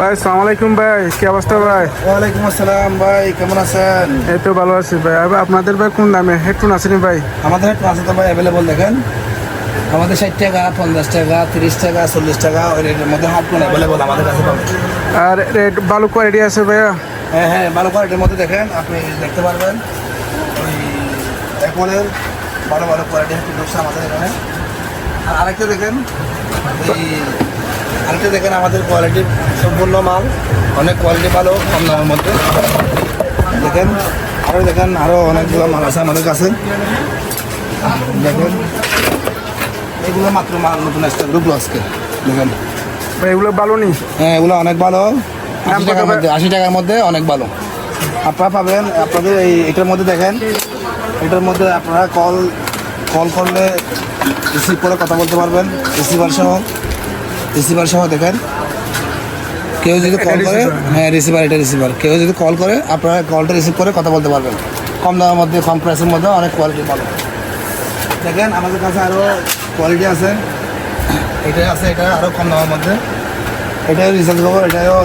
ভাই সালাম আলাইকুম ভাই কি অবস্থা ভাই? ওয়ালাইকুম আসসালাম ভাই কেমন আছেন? এই তো ভালো আছি ভাই। আপনাদের ভাই কোন দামে? হেডফোন আছে ভাই? আমাদের হেড আছে তো ভাই অ্যাভেলেবল দেখেন। আমাদের ষাট টাকা পঞ্চাশ টাকা তিরিশ টাকা চল্লিশ টাকা ওই রেটের মধ্যে হেডফোন অ্যাভেলেবল আমাদের কাছে পাবেন। আর রেট ভালো কোয়ালিটি আছে ভাইয়া? হ্যাঁ হ্যাঁ ভালো কোয়ালিটির মধ্যে দেখেন আপনি দেখতে পারবেন। ওই অ্যাপলের ভালো ভালো কোয়ালিটি হেডফোন আমাদের এখানে। আর আরেকটা দেখেন আরেকটা দেখেন আমাদের কোয়ালিটি সম্পূর্ণ মাল অনেক কোয়ালিটি ভালো কম দামের মধ্যে। দেখেন আরও দেখেন আরও অনেকগুলো মাল আছে আমাদের কাছে। দেখেন এগুলো মাত্র মাল নতুন আসছে রূপলো আজকে দেখেন। এগুলো ভালো নি? হ্যাঁ এগুলো অনেক ভালো। আশি টাকার মধ্যে আশি টাকার মধ্যে অনেক ভালো। আপনারা পাবেন আপনাদের এই এটার মধ্যে দেখেন এটার মধ্যে আপনারা কল কল করলে রিসিভ করে কথা বলতে পারবেন রিসিভার সহ। রিসিভার সহ দেখেন। কেউ যদি কল করে হ্যাঁ। রিসিভার এটা রিসিভার কেউ যদি কল করে আপনারা কলটা রিসিভ করে কথা বলতে পারবেন। কম দামের মধ্যে কম প্রাইসের মধ্যে অনেক কোয়ালিটি ভালো দেখেন আমাদের কাছে আরও কোয়ালিটি আছে। এটা আছে এটা আরও কম দামের মধ্যে। এটাও রিচার্জ করব এটাও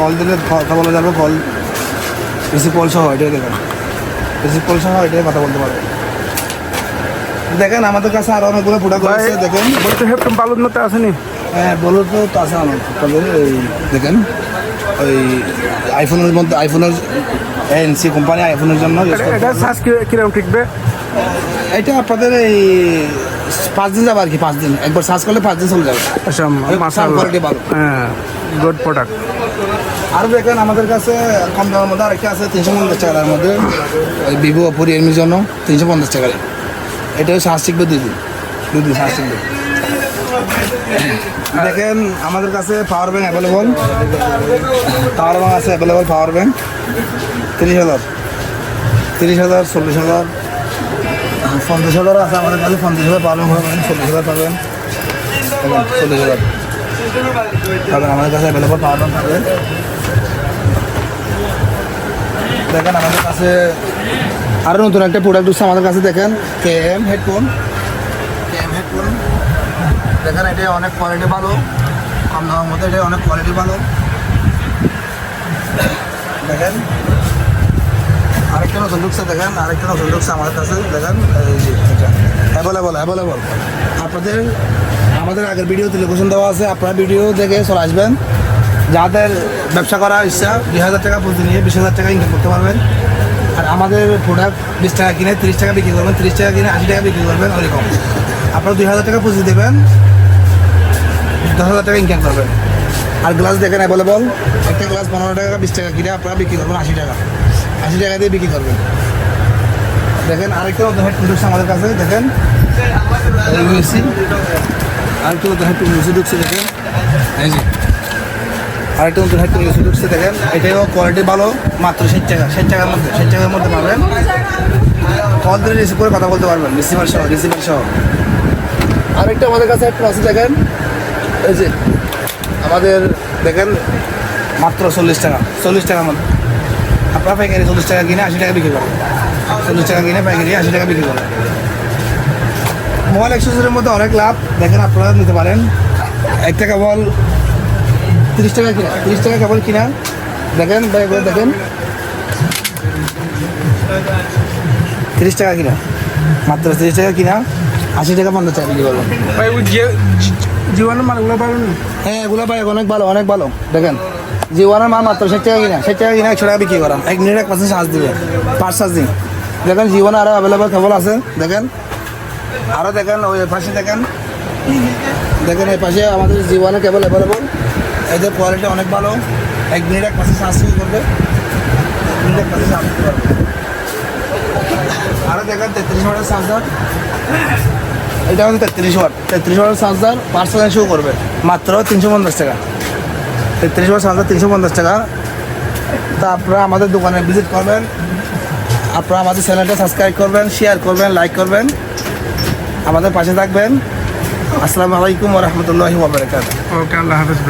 কল দিলে কথা বলা যাবে কল রিসিভ কল সহ এটাই দেখেন। রিসিভ কল সহ এটাই কথা বলতে পারবেন। দেখেন আমাদের কাছে আরও অনেকগুলো প্রোডাক্ট ভাই রয়েছে দেখেন। বলতে হেডফোন ভালোর মতো আছে নি? হ্যাঁ বলো তো তো আছে আমার। তবে এই দেখেন ওই আইফোনের মধ্যে আইফোনের এনসি কোম্পানি আইফোনের জন্য এটা- এটা কীরকম টিকবে? এটা আপনাদের এই পাঁচ দিন যাবে আর কি পাঁচ দিন। একবার সার্চ করলে পাঁচ দিন চলে যাবে। আচ্ছা হ্যাঁ গুড প্রোডাক্ট আর দেখেন আমাদের কাছে কম দামের মধ্যে আরেকটা আছে তিনশো পঞ্চাশ টাকার মধ্যে। ওই ভিভো অপো রিয়েলমির জন্য তিনশো পঞ্চাশ টাকার। এটাও শ্বাস শিখবে দুই দিন। দুই দিন শ্বাস শিখবে দেখেন, আমাদের কাছে power bank available power bank আছে অ্যাভেলেবল পাওয়ার ব্যাংক তিরিশ হাজার। তিরিশ হাজার, চল্লিশ হাজার। পঞ্চাশ হাজার আছে আমাদের কাছে, পঞ্চাশ হাজার পাওয়ার ব্যাংক পাবেন, চল্লিশ হাজার পাবেন। চল্লিশ হাজার। পাবেন, আমাদের কাছে অ্যাভেলেবল পাওয়ার ব্যাংক পাবেন দেখেন, আমাদের কাছে আরও নতুন একটা প্রোডাক্ট হচ্ছে আমাদের কাছে, দেখেন K M headphone K M headphone দেখেন এটা অনেক কোয়ালিটি ভালো। কম দামের মধ্যে এটা অনেক কোয়ালিটি ভালো। দেখেন, আরেকটা নতুন দেখেন, আরেকটা নতুন ঢুকছে আমাদের কাছে, দেখেন অ্যাভেলেবল অ্যাভেলেবল আপনাদের, আমাদের আগের ভিডিওতে লোকেশন দেওয়া আছে, আপনারা ভিডিও দেখে চলে আসবেন। যাদের ব্যবসা করার ইচ্ছা, দুই হাজার টাকা পুঁজি নিয়ে বিশ হাজার টাকা ইনকাম করতে পারবেন। আর আমাদের প্রোডাক্ট বিশ টাকা কিনে তিরিশ টাকা বিক্রি করবেন, তিরিশ টাকা কিনে আশি টাকা বিক্রি করবেন, ওইরকম। আপনারা দুই হাজার টাকা পুঁজি দেবেন দশ হাজার টাকা ইনকাম করবেন আর গ্লাস দেখেন অ্যাভেলেবল একটা গ্লাস পনেরো টাকা, বিশ টাকা। কিনে আপনারা বিক্রি করবেন আশি টাকা। আশি টাকা দিয়ে বিক্রি করবেন। দেখেন আরেকটা নতুন হেড ঢুকছে আমাদের কাছে, দেখেন। আরেকটা নতুন হেড ইউএসি ঢুকছে, দেখেন। এই যে। আরেকটা নতুন হেড ইউএসি ঢুকছে, দেখেন। এটাও কোয়ালিটি ভালো, মাত্র ষাট টাকা। ষাট টাকার মধ্যে, ষাট টাকার মধ্যে পাবেন। কল দিয়ে রিসিভ করে কথা বলতে পারবেন রিসিভার সহ রিসিভার সহ। আরেকটা আমাদের কাছে একটা আছে, দেখেন। এই যে, আমাদের দেখেন, মাত্র চল্লিশ টাকা, চল্লিশ টাকার মধ্যে আপনারা পাইকারি চল্লিশ টাকা কিনে আশি টাকা বিক্রি করেন চল্লিশ টাকা কিনে পাইকারি আশি টাকা বিক্রি করেন মোবাইল অ্যাক্সেসরির মধ্যে অনেক লাভ। দেখেন আপনারা নিতে পারেন। এক টাকা বল, তিরিশ টাকা কিনা, তিরিশ টাকা কেবল কিনা। দেখেন করে দেখেন। তিরিশ টাকা কিনা, মাত্র তিরিশ টাকা কিনা, আশি টাকা পঞ্চাশ টাকা বিক্রি করবেন জীবনের মালগুলো পাবেন? নি? হ্যাঁ এগুলো ভাই, অনেক ভালো অনেক ভালো। দেখেন জীবনের মাল মাত্র ষাট কিনা ষাট কিনা একশো টাকা বিক্রি করা। এক মিনিট, এক পার্সেন্ট চার্জ পাঁচ চার্জ দিন দেখেন জীবনে আরও অ্যাভেলেবল কেবল আছে। দেখেন আরও দেখেন, ওই পাশে দেখেন। দেখেন, এই পাশে আমাদের জীবনে কেবল অ্যাভেলেবল এদের কোয়ালিটি অনেক ভালো। এক মিনিট, এক পার্সেন্ট চার্জ করবে। এক মিনিট, এক আরও দেখেন, তেত্রিশ ওয়াটের চার্জার এটা হচ্ছে তেত্রিশ ওয়াট। তেত্রিশ ওয়াটের চার্জার পাঁচশো টাকা শুরু করবে। মাত্র তিনশো পঞ্চাশ টাকা। তেত্রিশ ওয়াট চার্জার তিনশো পঞ্চাশ টাকা। তা আপনারা আমাদের দোকানে ভিজিট করবেন। আপনারা আমাদের চ্যানেলটা সাবস্ক্রাইব করবেন শেয়ার করবেন লাইক করবেন। আমাদের পাশে থাকবেন। আসসালামু আলাইকুম রহমতুল্লাহ ওকে, আল্লাহ হাফেজ